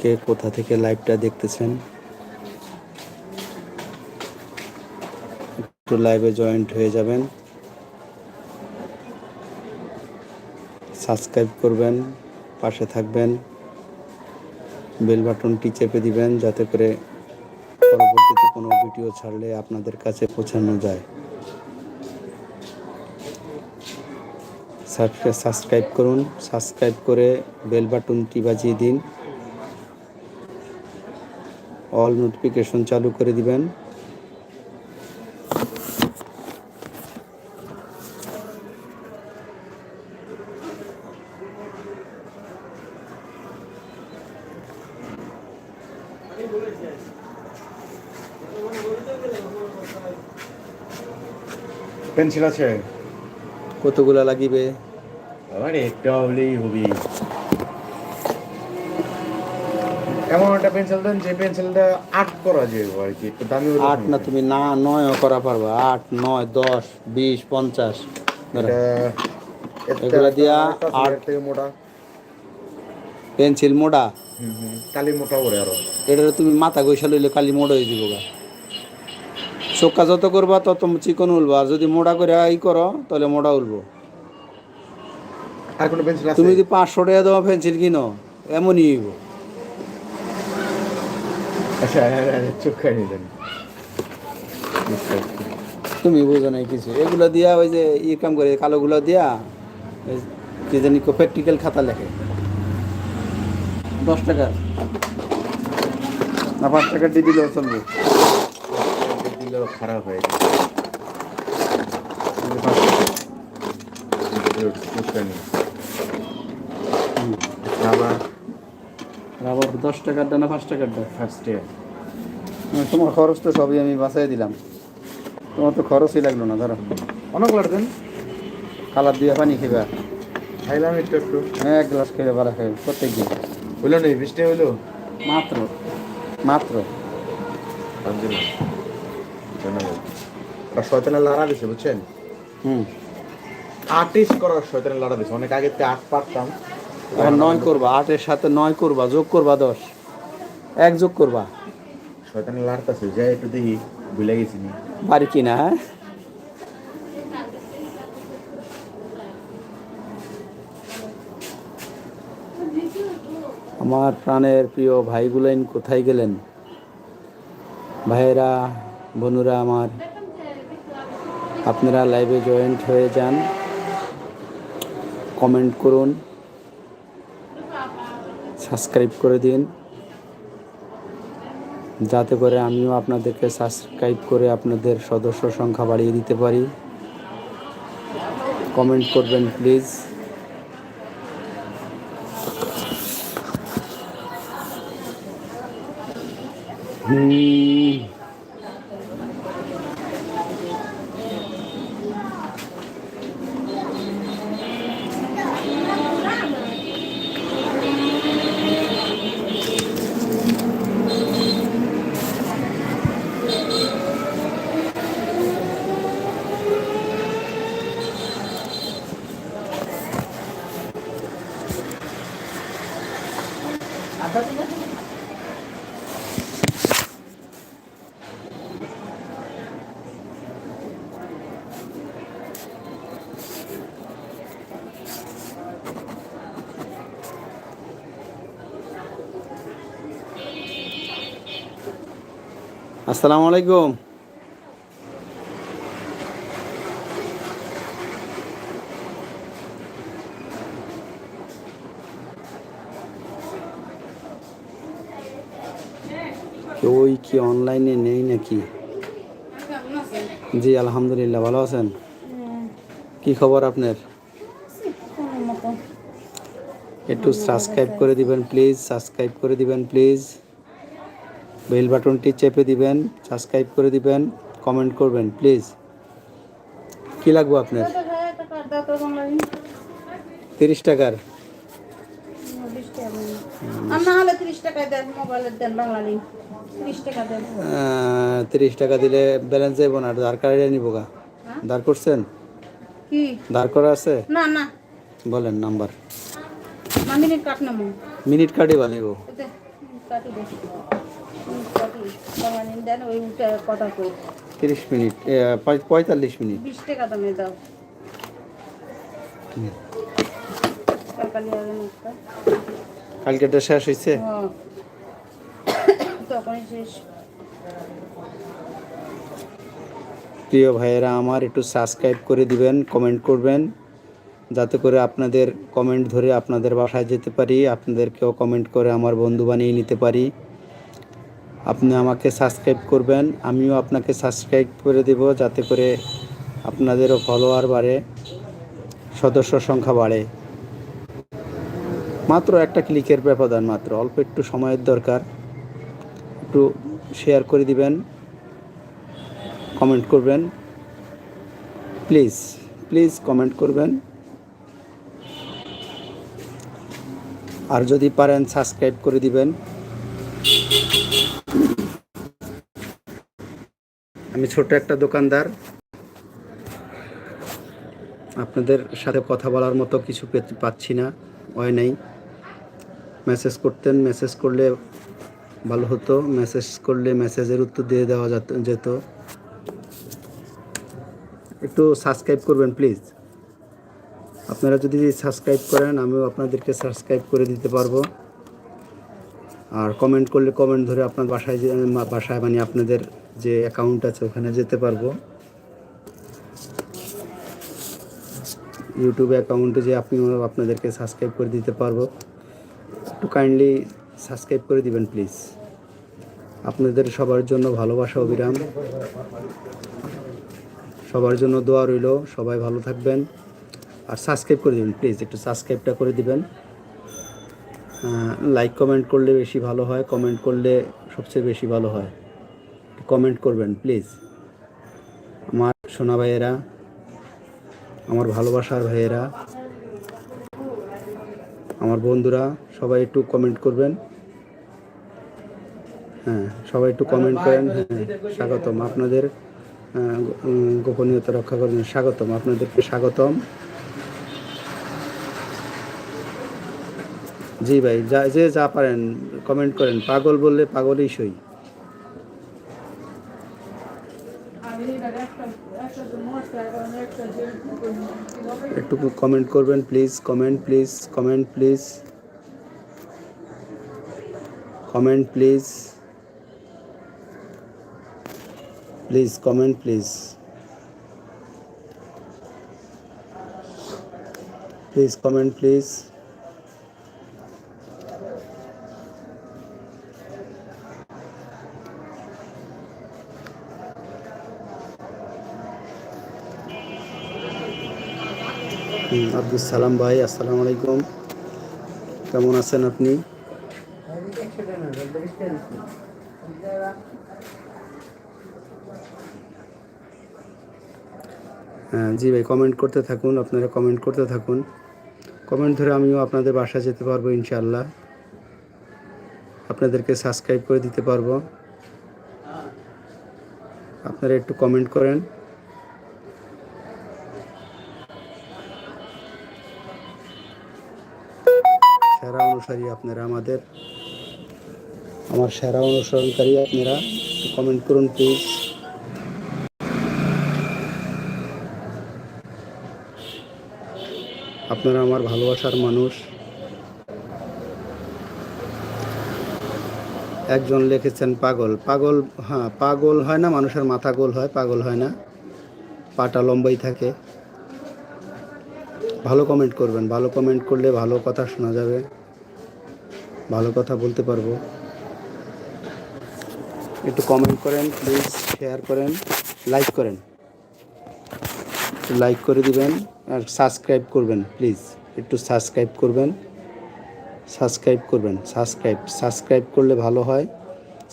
কে কোথা থেকে লাইভটা দেখতেছেন? একটু লাইভে জয়েন্ট হয়ে যাবেন। সাবস্ক্রাইব করবেন, পাশে থাকবেন। বেল বাটনটি চেপে দিবেন যাতে করে পরবর্তীতে কোনো ভিডিও ছাড়লে আপনাদের কাছে পৌঁছানো যায়। সাবস্ক্রাইব করুন। সাবস্ক্রাইব করে বেল বাটনটি বাজিয়ে দিন। অল নোটিফিকেশন চালু করে দিবেন। পেন্সিল আছে। কতগুলা লাগিবে? আমার একটা হলেই হবি। এমন একটা পেন্সিল দেন যে পেন্সিলটা আর্ট করা আর কি একটু দামি আট না তুমি না নয় করা পারবা। আট নয় দশ বিশ পঞ্চাশ। এগুলা দিয়া আট- থেকে মোটা। পেন্সিল মোটা? কালি মোটা করে আরও। এটা তুমি মাথা গৈসা লইলে কালি মোড় হয়ে দিব গা। চোখা যত করবা তত চিকন উলবা। আর যদি মোড়া করে ই করো তাহলে মোড়া উলবো। তুমি যদি পাঁচশো টাকা দেওয়া পেন্সিল কিনো এমনই হইব। আচ্ছা হ্যাঁ, হ্যাঁ, হ্যাঁ, চোখ খাই নিলেন। তুমি বুঝো নাই কিছু। এগুলো দিয়া ওই যে ই কাম করে কালোগুলো দিয়া ওই কি জানি প্র্যাকটিক্যাল খাতা লেখে। দশ টাকা। না পাঁচ টাকা দিয়ে দিলেও চলবে। দিলেও খারাপ হয়ে। আবার আবার দশ টাকার না পাঁচ টাকার দা ফার্স্টে তোমার খরচ তো সবই আমি বাঁচাই দিলাম। তোমার তো খরচই লাগল না ধরো। অনেক লাগবেন কালার দিয়ে পানি খেবা। খাইলাম একটু একটু। হ্যাঁ এক গ্লাস খেলে ভালো খাবে প্রত্যেক দিন। হইল নেই বৃষ্টি হইল? মাত্র। মাত্র। শয়তানের লাড়া দিছে বুঝছেন? হুম। আর্টিস্ট করার শয়তানের লাড়া দিছে। অনেক আগে তে আর্ট পারতাম। এখন নয় করবা আটের সাথে নয় করবা যোগ করবা দশ। এক যোগ করবা। শয়তানের লাড়তাছে যাই একটু দেখি ভুলে গেছি বাড়ি কিনা হ্যাঁ? আমার প্রাণের প্রিয় ভাইগুলেন কোথায় গেলেন? ভাইয়েরা বন্ধুরা আমার আপনারা লাইভে জয়েন্ট হয়ে যান। কমেন্ট করুন। সাবস্ক্রাইব করে দিন। যাতে করে আমিও আপনাদেরকে সাবস্ক্রাইব করে আপনাদের সদস্য সংখ্যা বাড়িয়ে দিতে পারি। কমেন্ট করবেন, প্লিজ। হুম। আসসালামু আলাইকুম। ওই কি অনলাইনে নেই নাকি? জি, আলহামদুলিল্লাহ, ভালো আছেন? কি খবর আপনার? একটু সাবস্ক্রাইব করে দিবেন প্লিজ সাবস্ক্রাইব করে দিবেন প্লিজ বেল বাটনটি চেপে দিবেন সাবস্ক্রাইব করে দিবেন কমেন্ট করবেন প্লিজ। কি লাগবে আপনার? তিরিশ টাকার। ত্রিশ টাকা দিলে ব্যালেন্স যাইব না ধার কার্ডে নিব গা। ধার করছেন? ধার করা আছে? না না। বলেন নাম্বার। মিনিট কাট নেব। মিনিট কার্ডে বানিব দেন ওই কথা কই তিরিশ মিনিট পঁয়তাল্লিশ মিনিট। বিশ টাকা দামে দাও। কালকেটা শেষ হয়েছে হ্যাঁ। তখনই শেষ। প্রিয় ভাইয়েরা আমার একটু সাবস্ক্রাইব করে দিবেন কমেন্ট করবেন যাতে করে আপনাদের কমেন্ট ধরে আপনাদের বাসায় যেতে পারি আপনাদেরকেও কমেন্ট করে আমার বন্ধু বানিয়ে নিতে পারি। আপনি আমাকে সাবস্ক্রাইব করবেন, আমিও আপনাকে সাবস্ক্রাইব করে দেব যাতে করে আপনাদেরও ফলোয়ার বাড়ে, সদস্য সংখ্যা বাড়ে। মাত্র একটা ক্লিকের ব্যবধান মাত্র, অল্প একটু সময়ের দরকার। একটু শেয়ার করে দিবেন কমেন্ট করবেন। প্লিজ প্লিজ কমেন্ট করবেন। আর যদি পারেন সাবস্ক্রাইব করে দিবেন। আমি ছোট একটা দোকানদার। আপনাদের সাথে কথা বলার মতো কিছু পাচ্ছি না হয় নাই। মেসেজ করতেন, মেসেজ করলে ভালো হতো, মেসেজ করলে মেসেজের উত্তর দিয়ে দেওয়া যেত একটু সাবস্ক্রাইব করবেন প্লিজ আপনারা যদি সাবস্ক্রাইব করেন, আমিও আপনাদেরকে সাবস্ক্রাইব করে দিতে পারব। আর কমেন্ট করলে কমেন্ট ধরে আপনার বাসায় যে বাসায় মানে আপনাদের যে অ্যাকাউন্ট আছে, ওখানে যেতে পারব। ইউটিউবে অ্যাকাউন্টে যে আপনি আপনাদেরকে সাবস্ক্রাইব করে দিতে পারব। একটু কাইন্ডলি সাবস্ক্রাইব করে দিবেন প্লিজ আপনাদের সবার জন্য ভালোবাসা, অবিরাম। সবার জন্য দোয়া রইল। সবাই ভালো থাকবেন। আর সাবস্ক্রাইব করে দিবেন প্লিজ একটু সাবস্ক্রাইবটা করে দিবেন। লাইক কমেন্ট করলে বেশি ভালো হয় কমেন্ট করলে সবচেয়ে বেশি ভালো হয়। কমেন্ট করবেন প্লিজ আমার সোনা ভাইয়েরা, আমার ভালোবাসার ভাইয়েরা, আমার বন্ধুরা, সবাই একটু কমেন্ট করবেন। হ্যাঁ সবাই একটু কমেন্ট করেন। হ্যাঁ স্বাগতম আপনাদের গোপনীয়তা রক্ষা করেন স্বাগতম। আপনাদেরকে স্বাগতম। জি ভাই, যা, যে যা পারেন কমেন্ট করেন। পাগল বললে পাগলই সই। একটু কমেন্ট করবেন please comment please comment please comment please please comment please please comment please hmm, Abdul Salam ভাই, আসসালামু আলাইকুম। কেমন আছেন আপনি? হ্যাঁ জি ভাই কমেন্ট করতে থাকুন, আপনারা কমেন্ট করতে থাকুন। কমেন্ট ধরে আমিও আপনাদের বাসা যেতে পারব ইনশাল্লাহ আপনাদেরকে সাবস্ক্রাইব করে দিতে পারব। আপনারা একটু কমেন্ট করেন। অনুসারী আপনারা আমাদের, আমার সেরা অনুসরণকারী আপনারা কমেন্ট করুন প্লিজ আপনারা আমার ভালোবাসার মানুষ। একজন লিখেছেন, পাগল। পাগল হ্যাঁ পাগল হয় না, মানুষের মাথা গোল হয়, পাগল হয় না। পাটা লম্বাই থাকে। ভালো কমেন্ট করবেন, ভালো কমেন্ট করলে ভালো কথা শোনা যাবে। ভালো কথা বলতে পারব। একটু কমেন্ট করেন প্লিজ শেয়ার করেন লাইক করেন। লাইক করে দিবেন আর সাবস্ক্রাইব করবেন প্লিজ একটু সাবস্ক্রাইব করবেন সাবস্ক্রাইব করবেন সাবস্ক্রাইব সাবস্ক্রাইব করলে ভালো হয়।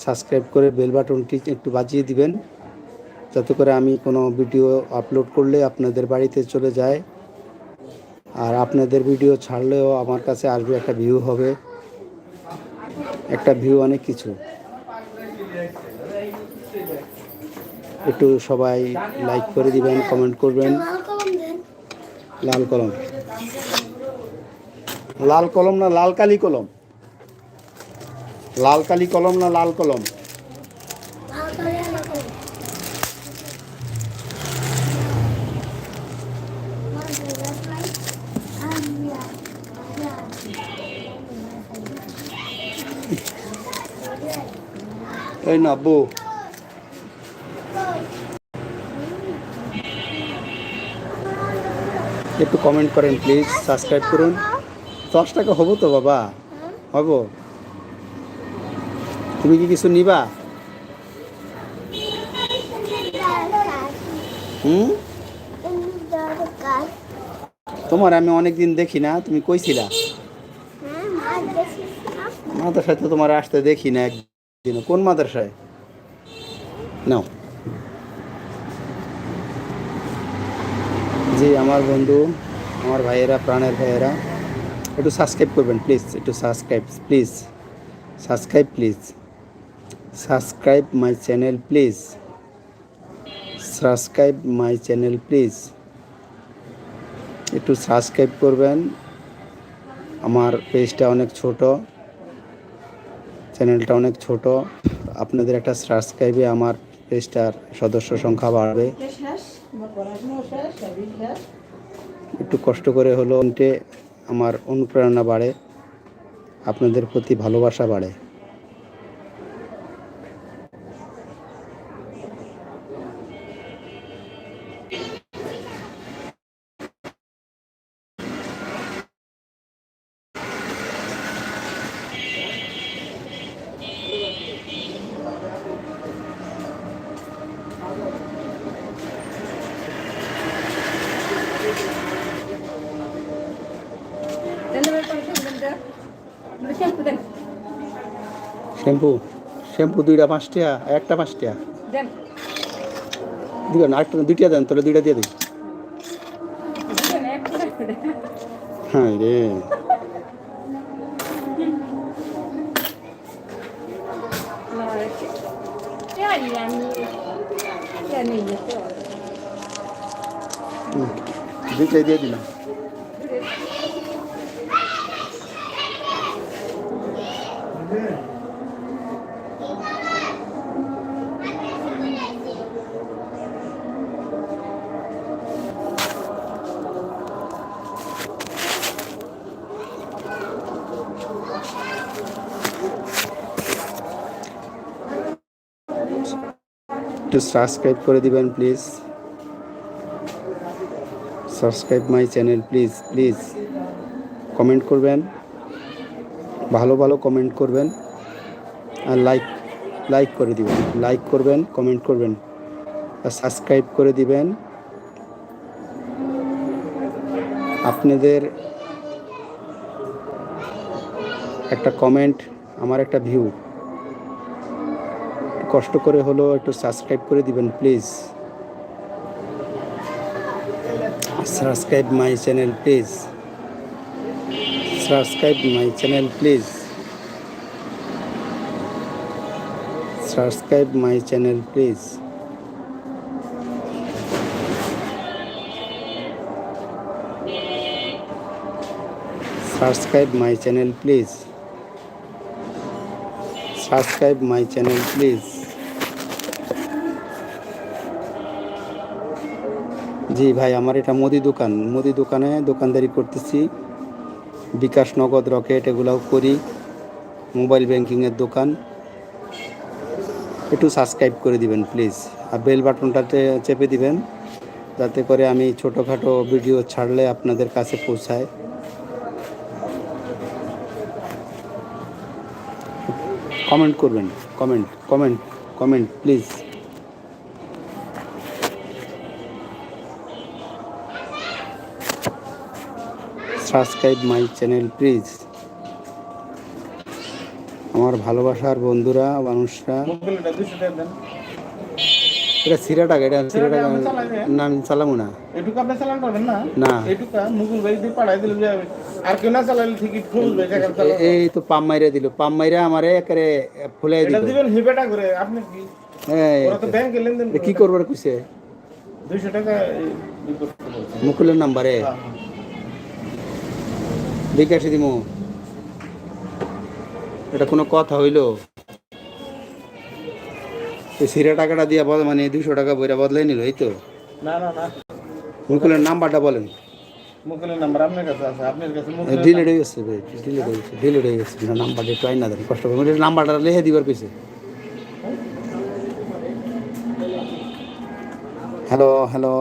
সাবস্ক্রাইব করে বেল বাটনটি একটু বাজিয়ে দিবেন, যাতে করে আমি কোনো ভিডিও আপলোড করলে আপনাদের বাড়িতে চলে যায়। আর আপনাদের ভিডিও ছাড়লেও আমার কাছে আসবে একটা ভিউ হবে। একটা ভিউ অনেক কিছু। একটু সবাই লাইক করে দিবেন কমেন্ট করবেন। লাল কলম লাল কলম না লাল কালি কলম? লাল কালি কলম না লাল কলম? এই না আব্বু একটু কমেন্ট করেন প্লিজ সাবস্ক্রাইব করুন। দশ টাকা হব তো বাবা? হব? তুমি কি কিছু নিবা? হুম? তোমার আমি অনেক দিন দেখি না তুমি কইছিলা? মাদ্রাসায় তো তোমার আসতে দেখি না একদিন কোন মাদ্রাসায়? নাও। জি, আমার বন্ধু, আমার ভাইয়েরা, প্রাণের ভাইয়েরা, একটু সাবস্ক্রাইব করবেন প্লিজ একটু subscribe please subscribe please subscribe my channel please subscribe my channel please একটু সাবস্ক্রাইব করবেন, আমার পেজটা অনেক ছোট। চ্যানেলটা অনেক ছোট। আপনাদের একটা সাবস্ক্রাইবে আমার পেজটার সদস্য সংখ্যা বাড়বে। একটু কষ্ট করে হলো আমার অনুপ্রেরণা বাড়ে। আপনাদের প্রতি ভালোবাসা বাড়ে। শ্যাম্পু। শ্যাম্পু দুইটা পাঁচটা একটা পাঁচটা দেন। দিবেন আরেকটা দুইটা দেন তাহলে দুইটা দিয়ে দিই। হ্যাঁ রে। দুইটাই দিয়ে দিলাম। একটু সাবস্ক্রাইব করে দিবেন please subscribe my channel please please comment করবেন। ভালো ভালো কমেন্ট করবেন। আর লাইক লাইক করে দিবেন। লাইক করবেন কমেন্ট করবেন। আর সাবস্ক্রাইব করে দিবেন। আপনাদের একটা কমেন্ট আমার একটা ভিউ কষ্ট করে হলো একটু সাবস্ক্রাইব করে দিবেন please subscribe my channel please subscribe my channel please subscribe my channel please subscribe my channel please subscribe my channel please জি ভাই, আমার এটা মুদি দোকান। মুদি দোকানে দোকানদারি করতেছি। বিকাশ নগদ, রকেট, এগুলাও করি। মোবাইল ব্যাংকিংয়ের দোকান। একটু সাবস্ক্রাইব করে দিবেন, প্লিজ। আর বেল বাটনটাতে চেপে দিবেন, যাতে করে আমি ছোটোখাটো ভিডিও ছাড়লে আপনাদের কাছে পৌঁছায়। কমেন্ট করবেন, comment comment comment, please. Subscribe my channel please আমার ভালোবাসার বন্ধুরা মানুষরা। এটা সিরা টাকা এটা সিরা টাকা না। না আমি চালাবো না। এটুকু আপনি চালান পারবেন না? না। এটুকু মুকুল ভাই দিয়ে পাঠাই দিলে যাবে আর কেউ না চালালে ঠিকই ফুল ভাই টাকা চালাবো। এই তো পাম মাইরা দিল। পাম মাইরা আমারে একেবারে ফুলাই দিল। এটা দিবেন হিবেটা করে আপনি কি? এই, ওরা তো ব্যাংকে লেনদেন কি করবার কইছে? দুইশো টাকা। মুকুলের নাম্বারে? হ্যাঁ, বিকাশে দিমু। এটা কোনো কথা হইল? এই সিরা টাকাটা দিয়া বল মানে দুশো টাকা বইরা বদলাই নিল এই তো? না না না। মুকুলের নাম্বারটা বলেন। মুকুলের নাম্বার আপনার কাছে আছে আপনার কাছে মুকুলের হয়ে গেছে ভাই ডিলেট হয়ে গেছে ডিলেট হয়ে গেছে না নাম্বারটা একটু আইন দেন কষ্ট করে। নাম্বারটা লিখে দিবার কইছে। Hello hello.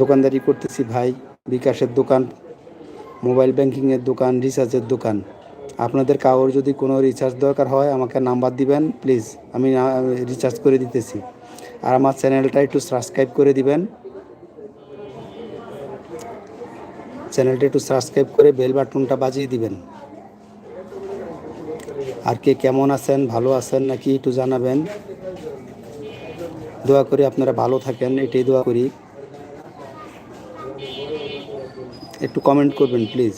দোকানদারি করতেছি ভাই বিকাশের দোকান। মোবাইল ব্যাংকিংয়ের দোকান, রিচার্জের দোকান। আপনাদের কারোর যদি কোনো রিচার্জ দরকার হয়, আমাকে নাম্বার দিবেন, প্লিজ। আমি রিচার্জ করে দিতেছি। আর আমার চ্যানেলটা একটু সাবস্ক্রাইব করে দিবেন। চ্যানেলটা একটু সাবস্ক্রাইব করে বেল বাটনটা বাজিয়ে দিবেন। আর কে কেমন আছেন, ভালো আছেন নাকি একটু জানাবেন। দোয়া করি আপনারা ভালো থাকেন, এটাই দোয়া করি। একটু কমেন্ট করবেন প্লিজ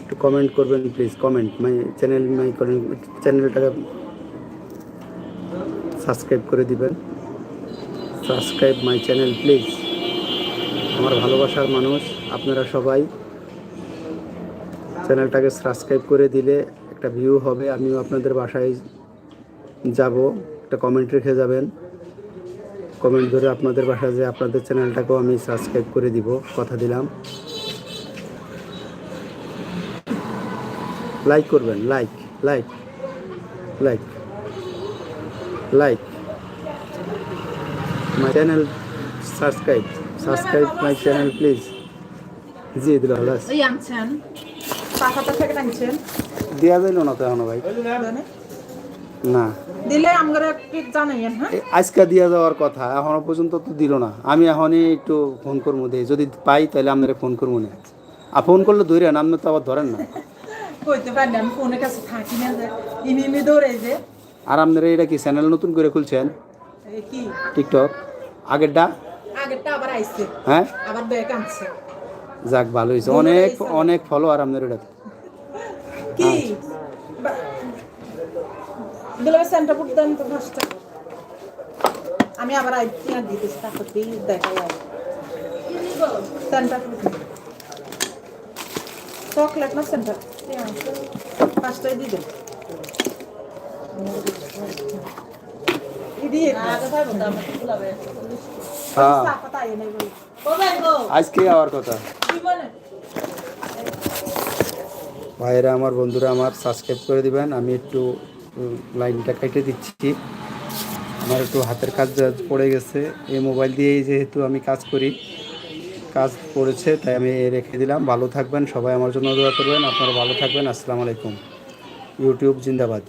একটু কমেন্ট করবেন please comment my channel my চ্যানেলটাকে সাবস্ক্রাইব করে দিবেন। সাবস্ক্রাইব মাই চ্যানেল প্লিজ আমার ভালোবাসার মানুষ, আপনারা সবাই চ্যানেলটাকে সাবস্ক্রাইব করে দিলে একটা ভিউ হবে। আমিও আপনাদের বাসায় যাব, একটা কমেন্ট রেখে যাবেন। কমেন্ট ধরে আপনাদের বাসায় যে আপনাদের চ্যানেলটাকেও আমি সাবস্ক্রাইব করে দিব কথা দিলাম। লাইক করবেন like like like like my channel subscribe subscribe my channel please জি দিল থেকে আনছেন। দেওয়া যাইল না তো এখনও ভাই? না। দিলে আমরা একটু জানাইয়েন হ্যাঁ? আজকে দিয়া যাওয়ার কথা এখনও পর্যন্ত তো দিল না। আমি এখনই একটু ফোন করব দেই। যদি পাই তাহলে আপনারা ফোন করব না। আর ফোন করলে ধরেন আপনি তো আবার ধরেন না। কইতে পারি আমি ফোনের কাছে থাকি না যে ইনি ইনি দৌড়ে যে। আর আপনারা এটা কি চ্যানেল নতুন করে খুলছেন? কি? টিকটক আগেরটা? আগেরটা আবার আইছে। হ্যাঁ? আবার ব্যাগ আনছে। যাক ভালো হয়েছে অনেক অনেক ফলো আর আপনার এটা কি দিলে সেন্টার ফুট দেন তো দশটা আমি আবার আইছি আর দিতেছি তারপর দিয়ে দেখা যায় সেন্টার ফুট চকলেট না সেন্টার পাঁচটাই দিয়ে দেন হ্যাঁ। আজকে আওয়ার কথা। ভাইয়েরা আমার বন্ধুরা আমার সাবস্ক্রাইব করে দিবেন। আমি একটু লাইনটা কেটে দিচ্ছি। আমার একটু হাতের কাজ পড়ে গেছে। এই মোবাইল দিয়েই যেহেতু আমি কাজ করি, কাজ পড়েছে, তাই আমি রেখে দিলাম। ভালো থাকবেন, সবাই আমার জন্য দোয়া করবেন। আপনারা ভালো থাকবেন। আসসালামু আলাইকুম। ইউটিউব জিন্দাবাদ।